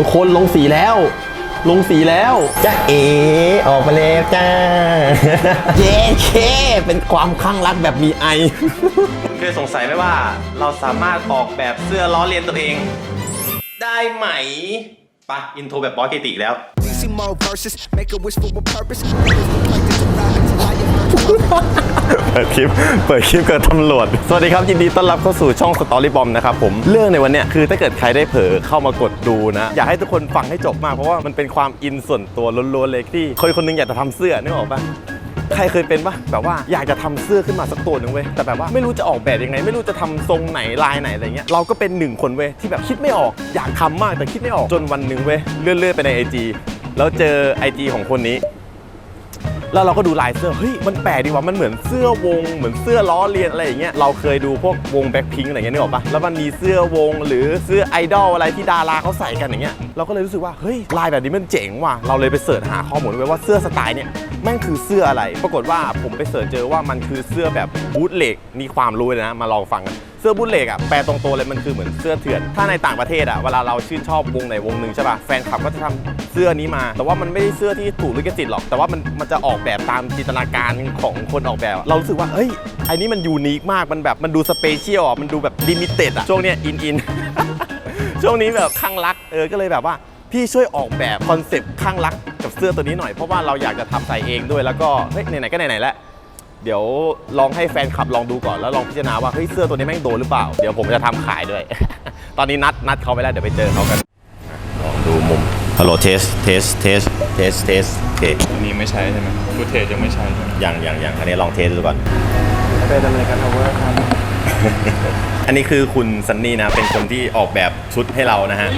ทุกคนลงสีแล้ว ลงสีแล้วจ้าเอออกมาแล้วจ้า เย้เคเป็นความคลั่งรักแบบมีไอ เคยสงสัยไหมว่าเราสามารถออกแบบเสื้อล้อเลียนตัวเอง ได้ไหมปะอินโทรแบบบอสเคติอีกแล้ว Easy more verses, make a wish for a purpose. Like this เปิดคลิป เปิดคลิปกับตำรวจ สวัสดีครับ ยินดีต้อนรับเข้าสู่ช่องสตอรี่บอมนะครับผม เรื่องในวันเนี้ยคือถ้าเกิดใครได้เผลอเข้ามากดดูนะ อยากให้ทุกคนฟังให้จบมาก เพราะว่ามันเป็นความอินส่วนตัวล้วนๆเลยที่คนคนหนึงอยากจะทำเสื้อนึกออกปะใครเคยเป็นปะแบบว่าอยากจะทำเสื้อขึ้นมาสักตัวหนึ่งเว้ยแต่แบบว่าไม่รู้จะออกแบบยังไง ไม่รู้จะทำทรงไหนลายไหนอะไรเงี้ยเราก็เป็นหนึ่งคนเว้ยที่แบบคิดไม่ออกอยากทำมากแต่คิดไม่ออกจนวันหนึ่งเว้ยเลื่อนๆไปใน IG แล้วเจอ IG ของคนนี้ แล้วเราก็ดูลายเสื้อเฮ้ยมันแปลกดีว่ะมันเหมือนเสื้อวง เหมือนเสื้อล้อเลียนอะไรอย่างเงี้ยเราเคยดูพวกวงแบ็คพิงอะไรเงี้ยนึกออกปะแล้วมันมีเสื้อวงหรือเสื้อไอดอลอะไรที่ดาราเขาใส่กันอย่างเงี้ยเราก็เลยรู้สึกว่าเฮ้ยลายแบบนี้มันเจ๋งว่ะเราเลยไปเสิร์ชหาข้อมูลไว้ว่าเสื้อสไตล์เนี่ยแม่งคือเสื้ออะไร ปรากฏว่าผมไปเสิร์ชเจอว่ามันคือเสื้อแบบบูทเล็กนี่ความรู้เลยนะมาลองฟังกัน สื้อบูทเลกอะแปลตรงตัวเลยมันคือเหมือนเสื้อเถื่อน ถ้าในต่างประเทศอะเวลาเราชื่นชอบวงไหนวงหนึ่งใช่ป่ะแฟนคลับก็จะทำเสื้อนี้มา แต่ว่ามันไม่ได้เสื้อที่ถูกลิขสิทธิ์หรอก แต่ว่ามันมันจะออกแบบตามจินตนาการของคนออกแบบ เรารู้สึกว่าเฮ้ยไอ้นี่มันยูนิคมากมันแบบมันดูสเปเชียลอะมันดูแบบลิมิเต็ดอะช่วงเนี้ยอินอินช่วงนี้แบบข้างรักเออก็เลยแบบว่าพี่ช่วยออกแบบคอนเซปต์ข้างรักกับเสื้อตัวนี้หน่อยเพราะว่าเราอยากจะทำใส่เองด้วยแล้วก็เฮ้ยไหนๆก็ไหนๆแล้ว เดี๋ยวลองให้แฟนคลับลองดูก่อนแล้วลองพิจารณาว่าเฮ้ยเสื้อตัวนี้แม่งโดนหรือเปล่า เดี๋ยวผมจะทำขายด้วย ตอนนี้นัดนัดเขาไปแล้วเดี๋ยวไปเจอเขากันลองดูมุมฮัลโหลเทสเทสเทสเทสเทสเทสอันนี้ไม่ใช้ใช่ไหมฟูเทจยังไม่ใช้ใช่ไหมอย่างอย่างอย่างอันนี้ลองเทสดูก่อนไปดำเนินการ cover ครับอันนี้คือคุณซันนี่นะเป็นคนที่ออกแบบชุดให้เรานะฮะ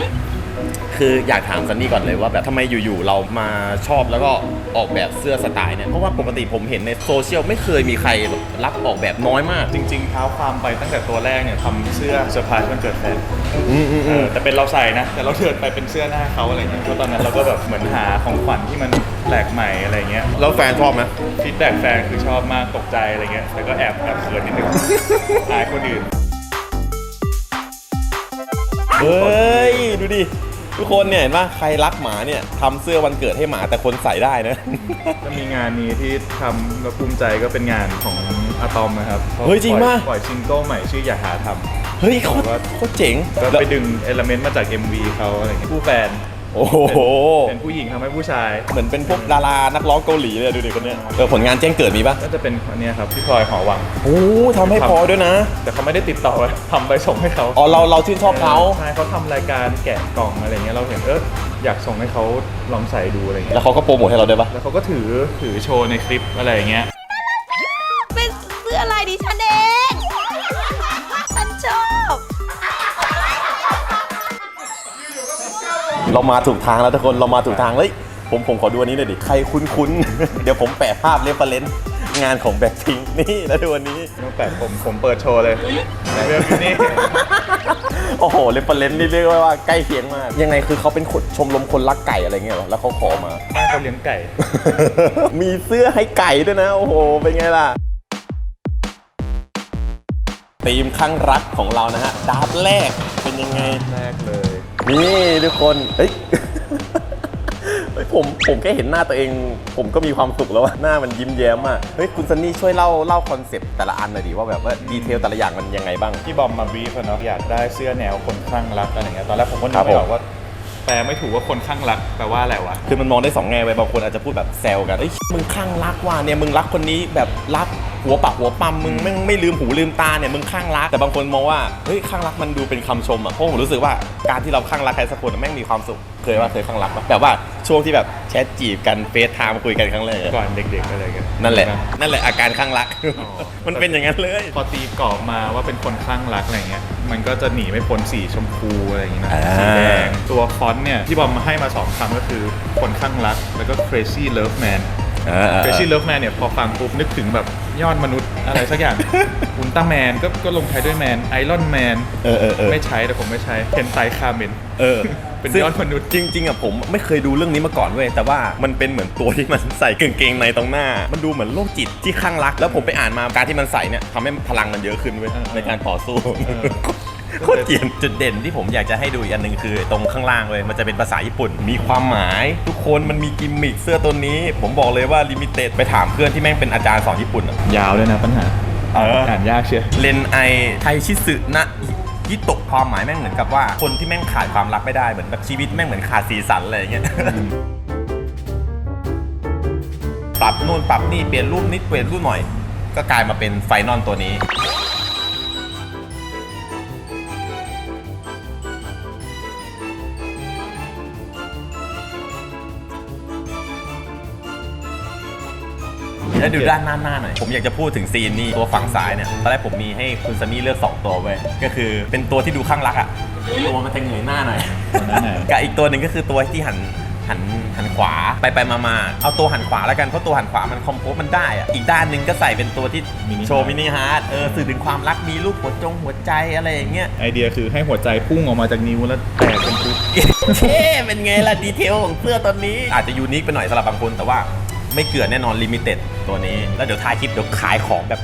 คืออยากถามซันนี่ก่อนเลยว่าแบบทำไมอยู่ๆเรามาชอบแล้วก็ออกแบบเสื้อสไตล์เนี่ยเพราะว่าปกติผมเห็นในโซเชียลไม่เคยมีใครรับออกแบบน้อยมาก จริงๆเท้าความไปตั้งแต่ตัวแรกเนี่ยทำเสื้อเซอร์ไพรส์วันเกิดแฟนอืมอืมเออืมอแต่เป็นเราใส่นะ แต่เราเดินไปเป็นเสื้อหน้าเขาอะไรเงี้ยเพราะตอนนั้นเราก็แบบเหมือนหาของขวัญที่มันแปลกใหม่อะไรเงี้ยแล้วแฟนชอบไหมฟีดแบ็กแฟนคือชอบมากตกใจอะไรเงี้ยแต่ก็แอบแอบเขินนิดนึงอายคนอื่นเฮ้ย ดูดิ ทุกคนเนี่ยเห็นปะใครรักหมาเนี่ยทำเสื้อวันเกิดให้หมาแต่คนใส่ได้นะ ก็มีงานนี้ที่ทำแล้วภูมิใจก็เป็นงานของอะตอมนะครับขาเฮ้ยจริงปล่ปะปล่อยซิงเกิลใหม่ชื่ออย่าหาทำ เฮ้ยโคตรโคตรเจ๋ง ก็ไปดึงเอลเมนต์มาจาก MV เขาอะไรเงี้ยผู้แฟน โอ้โห เป็นผู้หญิงทำให้ผู้ชาย เหมือนเป็นพวกดารานักร้องเกาหลีเลยดูดิคนเนี้ยเออผลงานแจ้งเกิดมีปะก็จะเป็นอันเนี้ยครับพี่พลอยหอวัง โอ้ทำให้พอด้วยนะ แต่เขาไม่ได้ติดต่อไว้ทำไปส่งให้เขาอ๋อเราเราชื่นชอบเขาใช่เขาทำรายการแกะกล่องอะไรเงี้ยเราเห็นเอออยากส่งให้เขาลองใส่ดูอะไรเงี้แล้วยเขาก็โปรโมทให้เราด้วยปะแล้วเขาก็ถือถือโชว์ในคลิปอะไรอย่างเงี้ย เรามาถูกทางแล้วทุกคนเรามาถูกทางเฮ้ยผมผมขอดูอันนี้หน่อยดิ ใครคุ้นๆ เดี๋ยวผมแปะภาพเรฟเฟรนซ์งานของแบ็คพิงนี่แล้วดูอันนี้ตั้งแต่ผมผมเปิดโชว์เลยเรื่องนี้ โอ้โหเรฟเฟรนซ์นี่เรียกว่าใกล้เคียงมาก ยังไงคือเขาเป็นคนชมรมคนรักไก่อะไรเงี้ยเหรอ แล้วเขาขอมาบ้านเขาเลี้ยงไก่ มีเสื้อให้ไก่ด้วยนะ โอ้โห เป็นไงล่ะธีมข้างรักของเรานะฮะดาร์ฟแรกเป็นยังไงแรกเลย นี่ทุกคนเฮ้ยผมผมแค่เห็นหน้าตัวเอง ผมก็มีความสุขแล้วหน้ามันยิ้มแย้มอะเฮ้ยคุณซันนี่ช่วยเล่าเล่าคอนเซปต์แต่ละอันหน่อยดิว่าแบบว่าดีเทลแต่ละอย่างมันยังไงบ้าง ที่บอมมาบีฟเนาะอยากได้เสื้อแนวคนคลั่งรักอะไรเงี้ยตอนแรกผมก็นึกไม่ออกว่า แปลไม่ถูกว่าคนข้างรักแปลว่าอะไรวะ คือมันมองได้สองแง่ไปบางคนอาจจะพูดแบบแซวกันเอ้ยมึงข้างรักว่ะเนี่ยมึงรักคนนี้แบบรักหัวปักหัวปั๊มมึงไม่ไม่ลืมหูลืมตาเนี่ยมึงข้างรักแต่บางคนมองว่าเฮ้ยข้างรักมันดูเป็นคำชมอะเพราะผมรู้สึกว่าการที่เราข้างรักใครสักคนอะแม่งมีความสุขเคยว่าเคยข้างรักปะแบบว่าช่วงที่แบบแชทจีบกันเฟซไทม์คุยกันครั้งแรกอะก่อนเด็กๆอะไรกันนั่นแหละ นั่นแหละอาการข้างรัก มันเป็นอย่างนั้นเลย พอตีกรอบมาว่าเป็นคนข้างรักอะไรเงี้ย มันก็จะหนีไม่พ้นสีชมพูอะไรอย่างงี้นะ อ่า สีแดง ตัวฟอนต์เนี่ย ที่บอมมาให้มาสองคำก็คือคนข้างรัก แล้วก็ crazy love man อ่า crazy love man เนี่ย พอฟังปุ๊บนึกถึงแบบยอดมนุษย์อะไรสักอย่าง อุลตร้าแมนก็ก็ลงท้ายด้วยแมนไอรอนแมนเออเออเออ ไม่ใช้แต่ผมไม่ใช้เพนไตคาเมน เออ เป็นซึ่งยอดมนุษย์จริงๆอะผมไม่เคยดูเรื่องนี้มาก่อนเว้ยแต่ว่ามันเป็นเหมือนตัวที่มันใส่กางเกงในตรงหน้า มันดูเหมือนโรคจิตที่ข้างรัก แล้วผมไปอ่านมาการที่มันใส่เนี่ยทำให้พลังมันเยอะขึ้นเว้ยเออในการต่อสู้เออโคตรเกลียนจุดเด่นที่ผมอยากจะให้ดูอีกอันหนึ่งคือตรงข้างล่างเลยมันจะเป็นภาษาญี่ปุ่น มีความหมาย ทุกคนมันมีกิมมิคเสื้อตัวนี้ ผมบอกเลยว่าลิมิเต็ดไปถามเพื่อนที่แม่งเป็นอาจารย์สอนญี่ปุ่นอะยาวด้วยนะปัญหาเอออ่านยากเชียวเลนไอไทชิสึนะ ยิโตะความหมายแม่งเหมือนกับว่า คนที่แม่งขาดความรักไม่ได้เหมือนแบบชีวิตแม่งเหมือนขาดสีสันอะไรอย่างเงี้ยปรับนู่นปรับนี่เปลี่ยนรูปนิดเปลี่ยนรูปหน่อย ก็กลายมาเป็นไฟนอลตัวนี้ แล้วดูด้านหน้าหน้าหน่อย ผมอยากจะพูดถึงซีนนี่ตัวฝั่งซ้ายเนี่ย ตอนแรกผมมีให้คุณซันนี่เลือก 2 ตัวไว้ยก็คือเป็นตัวที่ดูข้างรักอะ่ะตัวมันจะเหงยหน้าหน่อยตัวนั้นไหนกับอีกตัวหนึ่งก็คือตัวที่หันหันหันขวาไปไปมามาเอาตัวหันขวาแล้วกันเพราะตัวหันขวามันคอมโพสมันได้อะอีกด้านหนึ่งก็ใส่เป็นตัวที่มินิโชว์มินิฮาร์ดเออสื่อถึงความรักมีรูปหัวจงหัวใจอะไรอย่างเงี้ย ไอเดียคือให้หัวใจพุ่งออกมาจากนิ้วแล้วแตกเป็นปุ๊บเท่เป็นไงล่ะ ดีเทลของเสื้อตัวนี้ อาจจะยูนิคไปหน่อยสำหรับบางคนแต่ว่า ไม่เกลือนแน่นอนลิมิเต็ดตัวนี้ แล้วเดี๋ยวท้ายคลิปเดี๋ยวขายของแบบ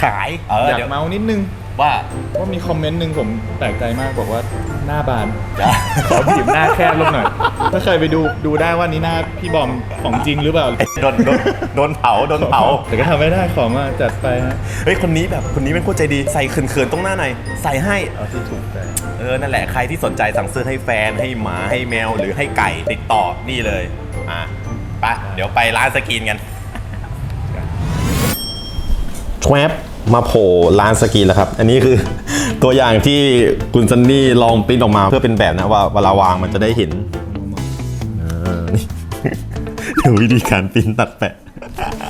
ขายเอออยากเดี๋ยวเมานิดนึงว่า ว่ามีคอมเมนต์หนึ่งผมแปลกใจมากบอกว่าหน้าบานจะขอบีบหน้าแคบลงหน่อย ถ้าเคยไปดูดูได้ว่านี่หน้าพี่บอมของจริงหรือเปล่าโดนโดนโดนเผาโดนเผา แต่ก็ทำไม่ได้ของอะจัดไปฮะเฮ้ยคนนี้แบบคนนี้เป็นโคตรใจดีใส่เขินๆตรงหน้าหน่อยใส่ให้ เอาที่ถูกใจเออ นั่นแหละใครที่สนใจสั่งซื้อให้แฟนให้หมาให้แมวหรือให้ไก่ติดต่อนี่เลย อะ ไปเดี๋ยวไปร้านสกินกันแชวบมาโผล่ร้านสกินแล้วครับ อันนี้คือตัวอย่างที่คุณซันนี่ลองปริ้นออกมาเพื่อเป็นแบบนะว่าเวลาวางมันจะได้เห็นเออนี่ดูวิธีการปริ้นตัดแปะ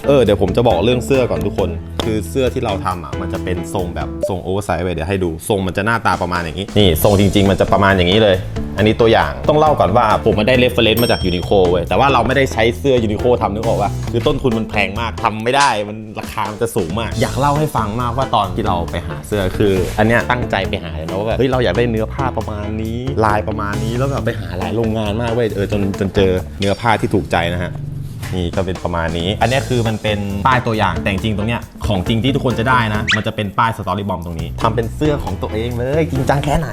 เออเดี๋ยวผมจะบอกเรื่องเสื้อก่อนทุกคน คือเสื้อที่เราทำอะมันจะเป็นทรงแบบทรงโอเวอร์ไซส์ไว้เดี๋ยวให้ดูทรงมันจะหน้าตาประมาณอย่างนี้ นี่ทรงจริง ๆ มันจะประมาณอย่างนี้เลย อันนี้ตัวอย่างต้องเล่าก่อนว่าผมมาได้เรฟเฟรนซ์มาจากยูนิโคเว้ยแต่ว่าเราไม่ได้ใช้เสื้อยูนิโคทำนึกออกว่าคือต้นทุนมันแพงมากทำไม่ได้มันราคามันจะสูงมาก อยากเล่าให้ฟังมากว่าตอนที่เราไปหาเสื้อคือ อันเนี้ยตั้งใจไปหาเลยนะว่าแบบเฮ้ยเราอยากได้เนื้อผ้าประมาณนี้ ลายประมาณนี้แล้วแบบไปหาหลายโรงงานมากเว้ยเออจนจนเจอเนื้อผ้าที่ถูกใจนะฮะ นี่ก็เป็นประมาณนี้ อันนี้คือมันเป็นป้ายตัวอย่างแต่จริงๆตรงเนี้ย ของจริงที่ทุกคนจะได้นะ มันจะเป็นป้ายสตอรี่บอมตรงนี้ทำเป็นเสื้อของตัวเองเลย จริงจังแค่ไหน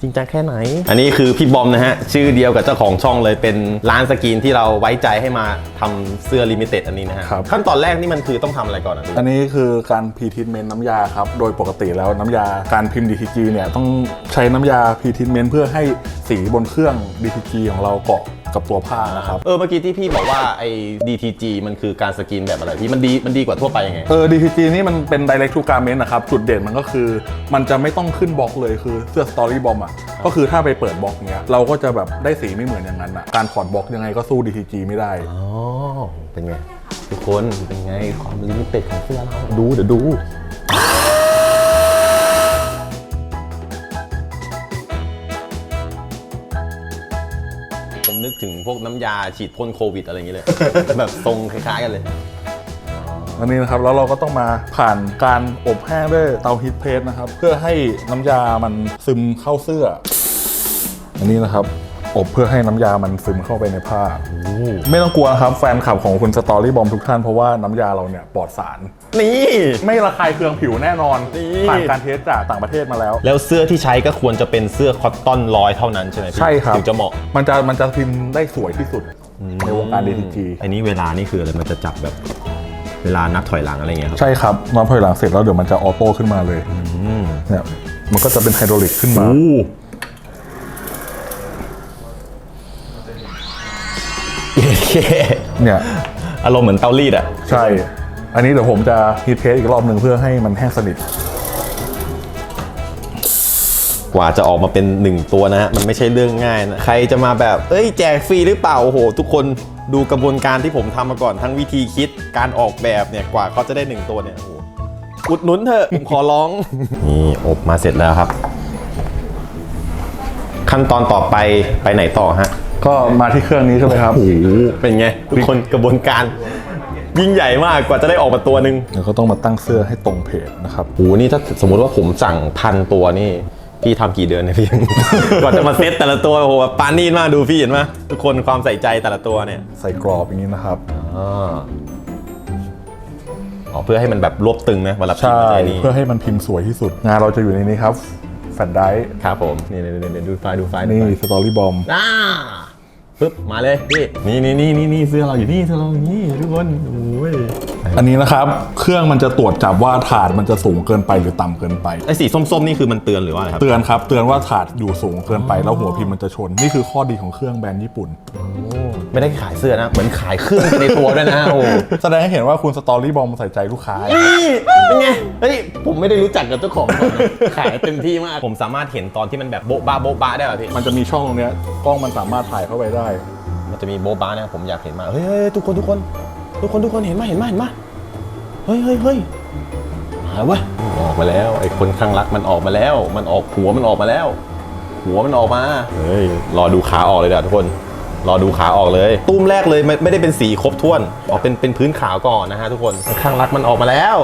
จริงจังแค่ไหน อันนี้คือพี่บอมนะฮะ ชื่อเดียวกับเจ้าของช่องเลยเป็นร้านสกรีนที่เราไว้ใจให้มาทำเสื้อลิมิเต็ดอันนี้นะฮะครับขั้นตอนแรกนี่มันคือต้องทำอะไรก่อนนะพี่อันนี้คือการพรีทิทเมนต์น้ำยาครับ โดยปกติแล้วน้ำยาการพิมพ์ DTG เนี่ยต้องใช้น้ำยาพรีทิทเมนต์เพื่อให้สีบนเครื่อง DTG ของเราเกาะกับตัวผ้านะครับเออเมื่อกี้ที่พี่บอกว่าไอ้ DTG มันคือการสกรีนแบบอะไรพี่มันดีมันดีกว่าทั่วไปยังไงเออ DTG นี่มันเป็น direct to garment นะครับ จุดเด่นมันก็คือ มันจะไม่ต้องขึ้นบล็อกเลยคือเสื้อ story bomb อะ ก็คือถ้าไปเปิดบล็อกเนี้ย เราก็จะแบบได้สีไม่เหมือนอย่างนั้นอะ การถอดบล็อกยังไงก็สู้ DTG ไม่ได้ อ๋อ เป็นไง ทุกคนเป็นไงความลิมิเต็ดของเสื้อเราดูเดี๋ยวดูผมนึกถึงพวกน้ำยาฉีดพ่นโควิดอะไรอย่างเงี้ยเลย แบบทรงคล้ายๆกันเลย อันนี้นะครับแล้วเราก็ต้องมาผ่านการอบแห้งด้วยเตาฮีทเพรสนะครับ เพื่อให้น้ำยามันซึมเข้าเสื้อ อันนี้นะครับอบเพื่อให้น้ำยามันซึมเข้าไปในผ้า ไม่ต้องกลัวนะครับแฟนคลับของคุณสตอรี่บอมทุกท่าน เพราะว่าน้ำยาเราเนี่ยปลอดสาร นี่ ไม่ระคายเคืองผิวแน่นอนนี่ผ่านการเทสจากต่างประเทศมาแล้ว แล้วเสื้อที่ใช้ก็ควรจะเป็นเสื้อคอตตอนร้อยเท่านั้นใช่ไหมพี่ใช่ครับถึงจะเหมาะมันจะมันจะพิมพ์ได้สวยที่สุดในวงการ DTG อันนี้เวลานี่คืออะไรมันจะจับแบบ เวลานับถอยหลังอะไรเงี้ยครับ ใช่ครับนับถอยหลังเสร็จแล้วเดี๋ยวมันจะออโต้ขึ้นมาเลยเนี่ยมันก็จะเป็นไฮดรอลิกขึ้นมา เนี่ยอารมณ์เหมือนเตารีดอะใช่ อันนี้เดี๋ยวผมจะฮีทเพสอีกรอบหนึ่งเพื่อให้มันแห้งสนิท กว่าจะออกมาเป็นหนึ่งตัวนะฮะ มันไม่ใช่เรื่องง่ายนะ ใครจะมาแบบ เอ้ย แจกฟรีหรือเปล่า โอ้โห ทุกคน ดูกระบวนการที่ผมทำมาก่อนทั้งวิธีคิดการออกแบบเนี่ยกว่าเขาจะได้หนึ่งตัวเนี่ยโอ้โหอุดหนุนเถอะผมขอร้อง นี่อบมาเสร็จแล้วครับ ขั้นตอนต่อไปไปไหนต่อฮะ ก็มาที่เครื่องนี้ใช่ไหมครับโอ้โหเป็นไง ทุกคนกระบวนการ ยิ่งใหญ่มากกว่าจะได้ออกมาตัวหนึ่งเดี๋ยวก็ต้องมาตั้งเสื้อให้ตรงเพจนะครับโหนี่ถ้าสมมุติว่าผมสั่งพันตัวนี่ พี่ทำกี่เดือนเนี่ยพี่ก่อนจะมาเซตแต่ละตัวโอ้โหแบบปานนี่มากดูพี่เห็นไหมทุกคนความใส่ใจแต่ละตัวเนี่ยใส่กรอบอย่างนี้นะครับอ๋ออ๋อเพื่อให้มันแบบรวบตึงนะเวลาพิมใช่พ์อะไรนี่เพื่อให้มันพิมพ์สวยที่สุดงานเราจะอยู่ในนี้ครับแฟลชไดร์ครับผมนี่นี่นี่ดูไฟล์ดูไฟล์ดูนี่ไฟล์สตอรี่บอมอ่าปึ๊บมาเลยพี่นี่นี่นี่นี่นี่เสื้อเราอยู่นี่เสื้อเราอยู่นี่ทุกคนโอ้ย อันนี้นะครับ เครื่องมันจะตรวจจับว่าถาดมันจะสูงเกินไปหรือต่ำเกินไป ไอ้สีส้มๆนี่คือมันเตือนหรือว่าอะไรครับ เตือนครับ เตือนว่าถาดอยู่สูงเกินไปแล้วหัวพิมพ์มันจะชน นี่คือข้อดีของเครื่องแบรนด์ญี่ปุ่น ไม่ได้ขายเสื้อนะ เหมือนขายเครื่องไปในตัวด้วยนะโอ้แสดงให้เห็นว่าคุณสตอรี่บอมใส่ใจลูกค้านี่เป็นไงเฮ้ยผมไม่ได้รู้จักกับเจ้าของก่อนนะขายเต็มที่มาก ผมสามารถเห็นตอนที่มันแบบโบ๊ะบ้าโบ๊ะบ้าได้ป่ะพี่มันจะมีช่องตรงเนี้ยกล้องมันสามารถถ่ายเข้าไปได้ มันจะมีโบ๊ะบ้านะผมอยากเห็นมากเฮ้ยเฮ้ยทุกคนทุกคน ทุกคนทุกคนเห็นไหมเห็นไหมเห็นไหมเฮ้ยเฮ้ยเฮ้ยมาเว้ยออกมาแล้วไอ้คนข้างรักมันออกมาแล้ว มันออกหัวมันออกมาแล้ว หัวมันออกมาเฮ้ยรอดูขาออกเลยเดี๋ยวทุกคน รอดูขาออกเลย ตุ้มแรกเลยไม่ไม่ได้เป็นสีครบถ้วนออกเป็นเป็นพื้นขาวก่อนนะฮะทุกคนข้างรักมันออกมาแล้ว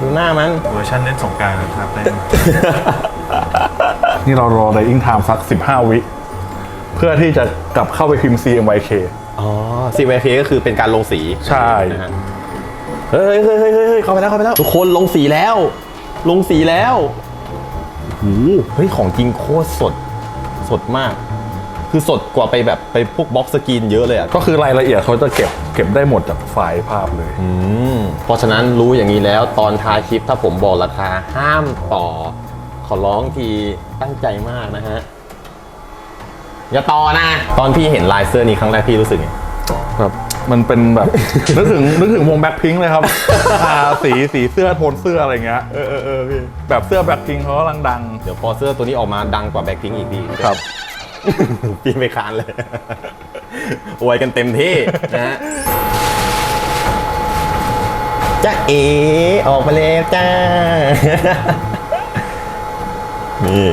ดูหน้ามัน เวอร์ชันเล่นสงกรารนะครับได้นี่เรารอไดอิงไทม์สัก 15 วิ เพื่อที่จะกลับเข้าไปพิมพ์ CMYK อ๋อ CVK ก็คือเป็นการลงสีใช่ นะฮะเฮ้ยเฮ้ยเฮ้ยเฮ้ยเฮ้ยเข้าไปแล้วเข้าไปแล้ว ทุกคนลงสีแล้ว ลงสีแล้วโอ้โหเฮ้ยของจริงโคตรสด สดมาก คือสดกว่าไปแบบไปพวกบล็อกสกรีนเยอะเลยอะก็คือรายละเอียดเขาจะเก็บเก็บได้หมดจากไฟล์ภาพเลย อืมเพราะฉะนั้นรู้อย่างนี้แล้วตอนท้ายคลิปถ้าผมบอกราคาห้ามต่อ ขอร้องทีตั้งใจมากนะฮะ อย่าต่อนะ ตอนพี่เห็นลายเสื้อนี้ครั้งแรกพี่รู้สึกไง แบบมันเป็นแบบ นึกถึงนึกถึงวงแบ็คพิงเลยครับ ทาสีสีเสื้อโทนเสื้ออะไรเงี้ยเออเออเออพี่แบบเสื้อแบ็คพิงเขากำลังดัง เดี๋ยวพอเสื้อตัวนี้ออกมาดังกว่าแบ็คพิงอีกพี่ ครับ พี่ไม่คานเลย อวยกันเต็มที่นะฮะจ้าเอออกมาแล้วจ้า นี่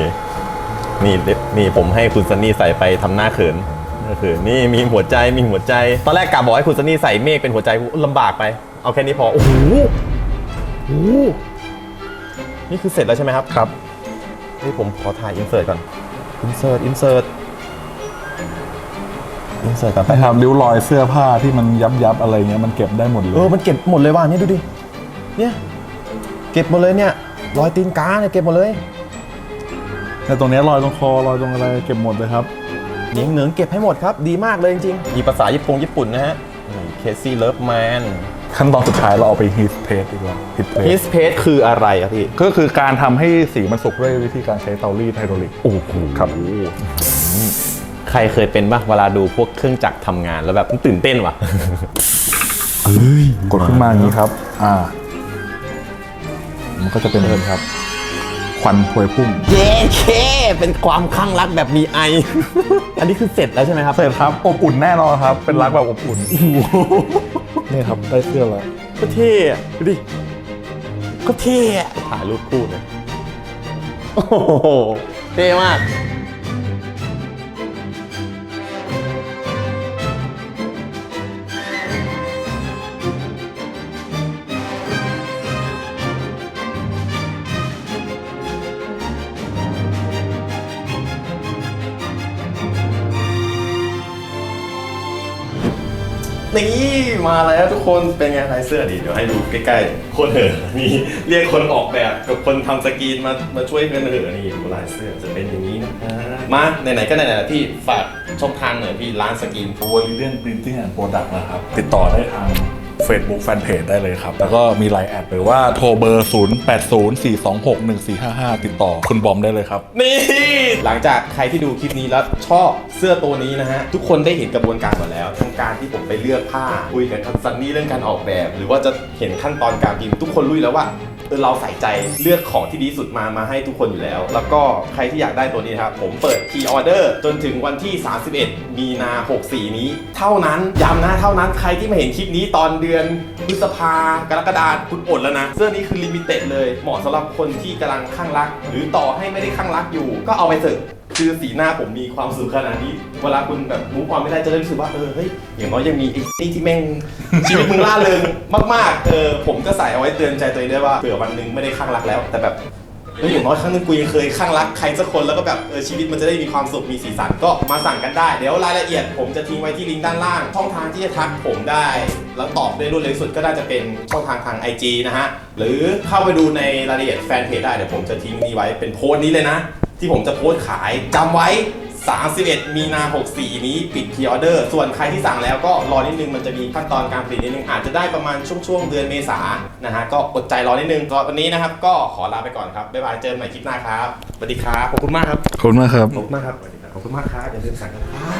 นี่ นี่ผมให้คุณซันนี่ใส่ไปทำหน้าเขินหน้าเขินนี่มีหัวใจมีหัวใจ ตอนแรกกะบอกให้คุณซันนี่ใส่เมฆเป็นหัวใจลำบากไป เอาแค่นี้พอ โอ้โหโอ้โหนี่คือเสร็จแล้วใช่ไหมครับ ครับ นี่ผมขอถ่ายอินเสิร์ตก่อน อินเสิร์ตอินเสิร์ตอินเสิร์ตก่อนให้ทำริ้วรอยเสื้อผ้าที่มันยับยับๆอะไรเงี้ยมันเก็บได้หมดเลเออยมันเก็บหมดเลยว่ะนี่ดูดิ เนี่ย เก็บหมดเลยเนี่ย รอยตีนกาเนี่ยเก็บหมดเลย แต่ตรงเนี้ยรอยตรงคอรอยตรงอะไรเก็บหมดเลยครับ เหนียงเหนืองเก็บให้หมดครับ ดีมากเลยจริงๆมีภาษาญี่ปุ่งญี่ปุ่นนะฮะเคซี่เลิฟแมนขั้นตอนสุดท้ายเราเอาไปฮีทเพสดีกว่าฮีทเพฮิสสเพสคืออะไรครับพี่ ก็คือการทำให้สีมันสุกด้วยวิธีการใช้เตารีดไฮดรอลิกโอ้โหครับ ใครเคยเป็นบ้างเวลาดูพวกเครื่องจักรทำงานแล้วแบบมันตื่นเต้นว่ะ กดขึ้นมาอย่างนี้ครับ อ่า มันก็จะเป็นเรื่องครับ ควันพวยพุ่ง เย้เค เป็นความข้างรักแบบมีไอ อันนี้คือเสร็จแล้วใช่ไหมครับ เสร็จครับอบอุ่นแน่นอนครับ เป็นรักแบบอบอุ่นนี่ครับได้เสื้อแล้วก็เท่อะดูดิก็เท่อะถ่ายรูปคู่เลยโอ้โหเท่มาก มาแล้วทุกคนเป็นไงลายเสื้อดีเดี๋ยวให้ดูใกล้ๆคนเหอะนี่เรียกคนออกแบบกับคนทำสกรีนมามาช่วยกันเหอนี่ดูลายเสื้อจะเป็นอย่างนี้นะครับมาไหนๆก็ไหนๆแล้วพี่ฝากช่องทางหน่อยพี่ร้านสกรีนโวลิเดนปรินติ้งแอนด์โปรดักต์นะครับ ติดต่อได้ทาง Facebook Fanpage ได้เลยครับ แล้วก็มีไลน์แอดหรือว่าโทรเบอร์ 0804261455 ติดต่อคุณบอมได้เลยครับ นี่หลังจากใครที่ดูคลิปนี้แล้วชอบเสื้อตัวนี้นะฮะ ทุกคนได้เห็นกระบวนการหมดแล้วทั้งการที่ผมไปเลือกผ้าคุยกับทันซันนี่เรื่องการออกแบบ หรือว่าจะเห็นขั้นตอนการพิมพ์ทุกคนรู้อยู่แล้วว่า เออเราใส่ใจเลือกของที่ดีสุดมามาให้ทุกคนอยู่แล้ว แล้วก็ใครที่อยากได้ตัวนี้นะครับผมเปิดพีออเดอร์จนถึงวันที่ 31 มีนา 64 นี้ เท่านั้นย้ำนะเท่านั้นใครที่มาเห็นคลิปนี้ตอนเดือนพฤษภากรกฎาคมคุณอดแล้วนะ เสื้อนี้คือลิมิเต็ดเลยเหมาะสำหรับคนที่กำลังข้างรัก หรือต่อให้ไม่ได้ข้างรักอยู่ ก็เอาไปเถอะ คือสีหน้าผมมีความสุขขนาดนี้ เวลาคุณแบบมูฟออนไม่ได้จะได้รู้สึกว่าเออเฮ้ยอย่างน้อยยังมีไอ้นี่ที่แม่งชีวิตมึงล่าเริงมากๆเออผมก็ใส่เอาไว้เตือนใจตัวเองด้วยว่าเผื่อวันหนึงไม่ได้ข้างรักแล้ว แต่แบบเอออย่างน้อยครั้งหนึงกูยังเคยข้างรักใครสักคนแล้วก็แบบเออชีวิตมันจะได้มีความสุขมีสีสันก็มาสั่งกันได้ เดี๋ยวรายละเอียดผมจะทิ้งไว้ที่ลิงก์ด้านล่างช่องทางที่จะทักผมได้ แล้วตอบได้รวดเร็วที่สุดก็น่าจะเป็นช่องทางทาง IG นะฮะหรือเข้าไปดูในรายละเอียดแฟนเพจได้เดี๋ยวผมจะทิ้งนี้ไว้เป็นโพสต์นี้เลยนะ ที่ผมจะโพสต์ขายจำไว้ 31 มีนา 64 นี้ปิดพรีออเดอร์ ส่วนใครที่สั่งแล้วก็รอนิดนึงมันจะมีขั้นตอนการผลิตนิดนึง อาจจะได้ประมาณช่วงช่วงๆเดือนเมษานะฮะ ก็อดใจรอนิดนึงก็วันนี้นะครับ ก็ขอลาไปก่อนครับ บ๊ายบาย เจอกันใหม่คลิปหน้าครับ สวัสดีครับ ขอบคุณมากครับ ขอบคุณมากครับ ขอบคุณมากครับ ขอบคุณมากครับ อย่าลืมสั่งกันครั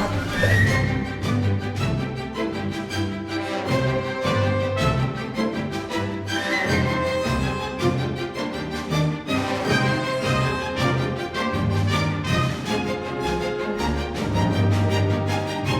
บ